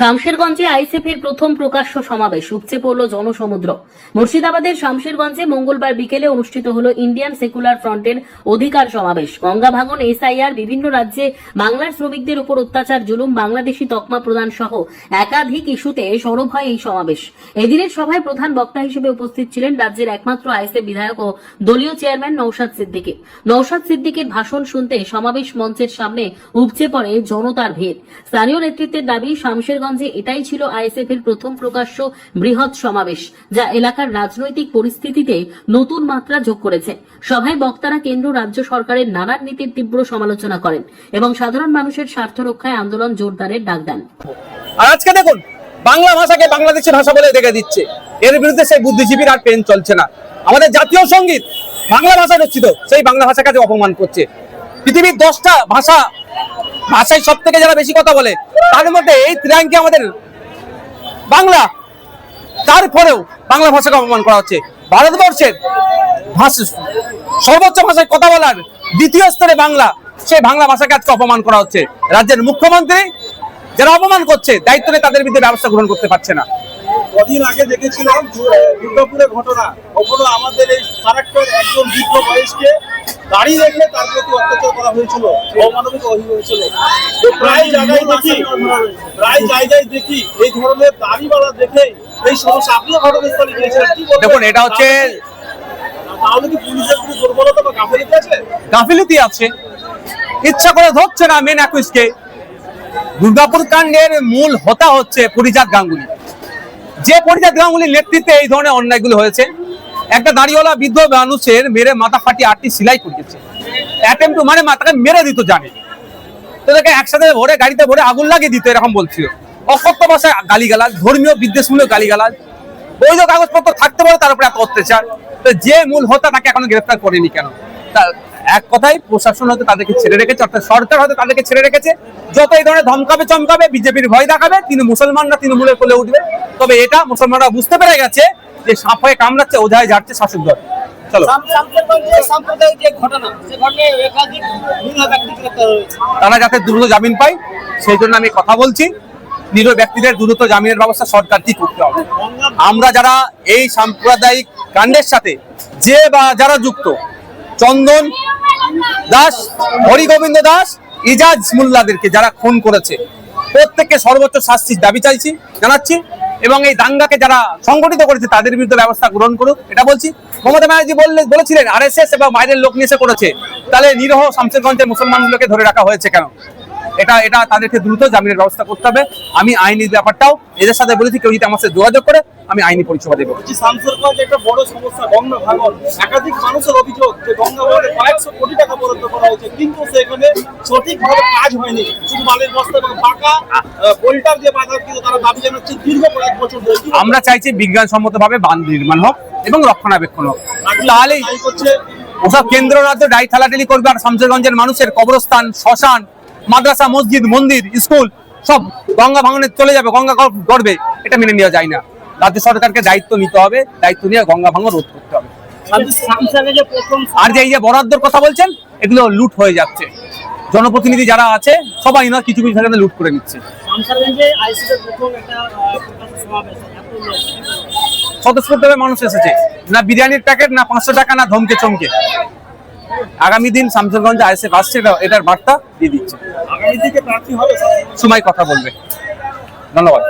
শামশেরগঞ্জে আইসেফের প্রথম প্রকাশ্য সমাবেশ, উপচে পড়ল জনসমুদ্র। মুর্শিদাবাদের শামশেরগঞ্জে মঙ্গলবার বিকেলে অনুষ্ঠিত হল ইন্ডিয়ান সেকুলার ফ্রন্টের অধিকার সমাবেশ। গঙ্গা ভাঙন, এসআইআর, বিভিন্ন রাজ্যে বাংলার শ্রমিকদের উপর অত্যাচার, জুলুম, বাংলাদেশি তকমা প্রদান সহ একাধিক ইস্যুতে সরব হয় এই সমাবেশ। এদিনের সভায় প্রধান বক্তা হিসেবে উপস্থিত ছিলেন রাজ্যের একমাত্র আইএসএফ বিধায়ক ও দলীয় চেয়ারম্যান নৌশাদ সিদ্দিকী। নৌশাদ সিদ্দিকের ভাষণ শুনতে সমাবেশ মঞ্চের সামনে উপচে পড়ে জনতার ভিড়। স্থানীয় নেতৃত্বের দাবি, শামশেরগঞ্জে এটাই ছিল আইএসএফ এর প্রথম প্রকাশ্য বৃহৎ সমাবেশ, যা এলাকার রাজনৈতিক পরিস্থিতিতে নতুন মাত্রা যোগ করেছে। সভায় বক্তারা কেন্দ্র রাজ্য সরকারের নানান নীতির তীব্র সমালোচনা করেন এবং সাধারণ মানুষের স্বার্থ রক্ষায় আন্দোলন জোরদারের ডাক দেন। আজকে দেখুন, বাংলা ভাষাকে বাংলাদেশের ভাষা বলে দেখে দিচ্ছে। এর বিরুদ্ধে সেই বুদ্ধিজীবীর আর পেন চলছে না। আমাদের জাতীয় সংগীত বাংলা ভাষা রচিত, সেই বাংলা ভাষাকে অপমান করছে। পৃথিবীর দশটা ভাষা ভাষায় সব থেকে যারা বেশি কথা বলে, তার মধ্যে এই ত্রিয়াঙ্কি আমাদের বাংলা। তারপরেও বাংলা ভাষাকে অপমান করা হচ্ছে। ভারতবর্ষের ভাষা সর্বোচ্চ ভাষায় কথা বলার দ্বিতীয় স্তরে বাংলা। সে বাংলা ভাষাকে আজকে অপমান করা হচ্ছে। রাজ্যের মুখ্যমন্ত্রী যারা অপমান করছে, দায়িত্ব তাদের বিরুদ্ধে ব্যবস্থা গ্রহণ করতে পারছে না। কদিন আগে দেখেছিলাম দু- দুর্গাপুরের ঘটনা। কখনো আমাদের এই ফারাক্কার একজন বৃদ্ধ বয়সকে দাঁড়িয়ে রেখে তার প্রতি অত্যাচার করা হয়েছিল অমানবিক অভিযোগ হয়েছিল তো প্রায় জায়গায় দেখি প্রায় জায়গায় দেখি এই ধরনের দাড়িওয়ালা দেখে এই সমস্যা আপনিও ঘটনাস্থলে গিয়েছিলেন। কি দেখুন এটা হচ্ছে তাহলে কি পুলিশের কোনো দুর্বলতা বা গাফিলতি আছে? গাফিলতি আছে। ইচ্ছা করে ধরছে না মেন একুশকে দুর্গাপুর কাণ্ডের মূল হতা হচ্ছে পরিজাত গাঙ্গুলি। যে পরিজাত গাঙ্গুলির নেতৃত্বে এই ধরনের অন্যায়গুলো হয়েছে, একটা দাড়িওয়ালা বৃদ্ধ মানুষের মেরে মাথা ফাটিয়ে আটটি সিলাই করিয়েছে। অ্যাটেম্প মানে মাথাকে মেরে দিত জানে। তোদেরকে একসাথে ভরে গাড়িতে ভরে আগুন লাগিয়ে দিত, এরকম বলছিল। অসত্য ভাষায় গালিগালাজ, ধর্মীয় বিদ্বেষমূলক গালিগালাজ। বৈধ কাগজপত্র থাকতে পারে, তার উপরে এত অত্যাচার। তো যে মূল হত্যা তাকে এখনও গ্রেফতার করেনি কেন? এক কথাই প্রশাসন হয়তো তাদেরকে ছেড়ে রেখেছে, অর্থাৎ সরকার হয়তো তাদেরকে ছেড়ে রেখেছে। যত এই ধরনের ধমকাবে, চমকাবে, বিজেপির ভয় দেখাবে, তিনি মুসলমানরা তৃণমূলের কোলে উঠবে। তবে এটা মুসলমানরা বুঝতে পেরে গেছে যে সাপ হয়ে কামড়াচ্ছে ওঝায় যাচ্ছে শাসক দল। তারা যাতে দ্রুত জামিন পায় সেই জন্য আমি কথা বলছি। নিরীহ ব্যক্তিদের দ্রুত জামিনের ব্যবস্থা সরকার কি করতে হবে। আমরা যারা এই সাম্প্রদায়িক কাণ্ডের সাথে যে বা যারা যুক্ত চন্দন দাস হরিগোবিন্দ দাস ইজাজ মোল্লাদেরকে যারা খুন করেছে প্রত্যেককে সর্বোচ্চ শাস্তির দাবি চাইছি জানাচ্ছি। এবং এই দাঙ্গাকে যারা সংগঠিত করেছে, তাদের বিরুদ্ধে ব্যবস্থা গ্রহণ করুক। এটা বলছি। মমতা ব্যানার্জি বললে বলেছিলেন আর এস এস এবং বাইরের লোক নিয়ে করেছে। তাহলে নিরহ শামসেরগঞ্জের মুসলমানগুলোকে ধরে রাখা হয়েছে কেন? এটা এটা তাদেরকে দ্রুত জামিনের ব্যবস্থা করতে হবে। আমি আইনি ব্যাপারটাও এদের সাথে বলেছি কেউ যদি আমার সাথে যোগাযোগ করে আমি আইনি পরিষেবা দেবো। বলছি একটা বড় সমস্যা গঙ্গা ভাঙন একাধিক মানুষের অভিযোগ যে গঙ্গা ভাঙনে কয়েকশো কোটি টাকা বরাদ্দ করা হয়েছে কিন্তু সেখানে সঠিকভাবে কাজ হয়নি। শুধু বালির বস্তা এবং পাকা পোল্টার যে বাজার কিন্তু তারা দাবি জানাচ্ছে দীর্ঘ কয়েক বছর ধরে। আমরা চাইছি বিজ্ঞানসম্মতভাবে বাঁধ নির্মাণ হোক এবং রক্ষণাবেক্ষণ হোক। তাহলেই করছে। ওসব কেন্দ্র রাজ্য ডাই ঠালাঠালি করবে আর শামসেরগঞ্জের মানুষের কবরস্থান শ্মশান মাদ্রাসা মসজিদ মন্দির স্কুল সব গঙ্গা ভাঙনে চলে যাবে গঙ্গা গর্বে এটা মেনে নেওয়া যায় না। রাজ্য সরকারকে দায়িত্ব নিতে হবে দায়িত্ব নিয়ে গঙ্গা ভাঙন রোধ করতে হবে। আর যে এই যে বরাদ্দর কথা বলছেন এগুলো লুট হয়ে যাচ্ছে। জনপ্রতিনিধি যারা আছে সবাই না কিছু কিছু জায়গাতে লুট করে নিচ্ছে। স্বতঃস্ফূর্তভাবে মানুষ এসেছে। না বিরিয়ানির প্যাকেট না পাঁচশো টাকা না ধমকে চমকে আগামী দিন শামসুরগঞ্জ আইসে আসছে এটার বার্তা দিয়ে দিচ্ছে। আগামী দিকে প্রার্থী হবে সময় কথা বলবে। ধন্যবাদ।